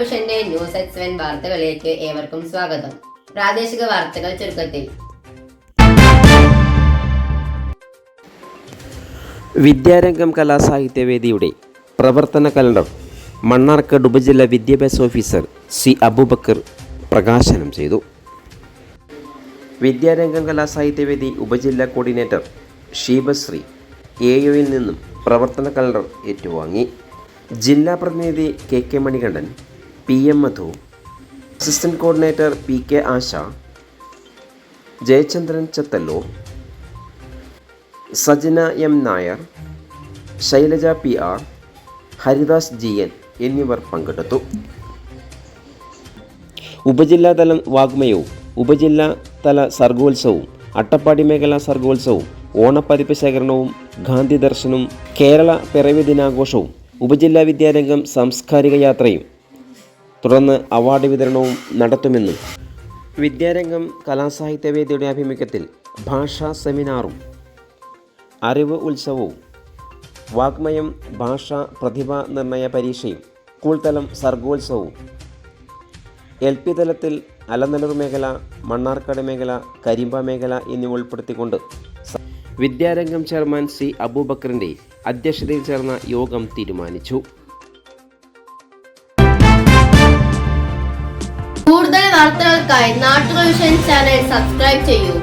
വിഷന്റെ news X seven വാർത്തകളിലേക്ക് ഏവർക്കും സ്വാഗതം. പ്രാദേശിക വാർത്തകൾ ചുരുക്കത്തിൽ. വിദ്യാരംഗം കലാസാഹിത്യവേദിയുടെ പ്രവർത്തന കലണ്ടർ മണ്ണാർക്കാട് ഉപജില്ല വിദ്യാഭ്യാസ ഓഫീസർ സി അബൂബക്കർ പ്രകാശനം ചെയ്തു. വിദ്യാരംഗം കലാസാഹിത്യവേദി ഉപജില്ലാ കോർഡിനേറ്റർ ഷീബശ്രീ എ നിന്നും പ്രവർത്തന കലണ്ടർ ഏറ്റുവാങ്ങി. ജില്ലാ പ്രതിനിധി K K Manikandan P M Madhu assistant coordinator P K Asha Jayachandran Chathalloor Sajana M Nair Shailaja P R Haridas G N എന്നിവർ പങ്കെടുത്തു. ഉപജില്ലാതല വാഗ്മയവും ഉപജില്ലാതല സർഗോത്സവവും അട്ടപ്പാടി മേഖലാ സർഗോത്സവവും ഓണപ്പതിപ്പ് ശേഖരണവും ഗാന്ധി ദർശനവും കേരള പിറവി ദിനാഘോഷവും ഉപജില്ലാ വിദ്യാരംഗം സാംസ്കാരിക യാത്രയും തുടർന്ന് അവാർഡ് വിതരണവും നടത്തുമെന്നും വിദ്യാരംഗം കലാസാഹിത്യവേദിയുടെ ആഭിമുഖ്യത്തിൽ ഭാഷാ സെമിനാറും അറിവ് ഉത്സവവും വാഗ്മയം ഭാഷ പ്രതിഭാ നിർണയ പരീക്ഷയും സ്കൂൾ തലം സർഗോത്സവവും എൽ പി തലത്തിൽ അലനല്ലൂർ മേഖല മണ്ണാർക്കാട് മേഖല കരിമ്പ മേഖല എന്നിവ ഉൾപ്പെടുത്തിക്കൊണ്ട് വിദ്യാരംഗം ചെയർമാൻ സി അബൂബക്കറിന്റെ അധ്യക്ഷതയിൽ ചേർന്ന യോഗം തീരുമാനിച്ചു. കൂടുതൽ വാർത്തകൾക്കായി നാട്ടുകൾ ചാനൽ സബ്സ്ക്രൈബ് ചെയ്യൂ.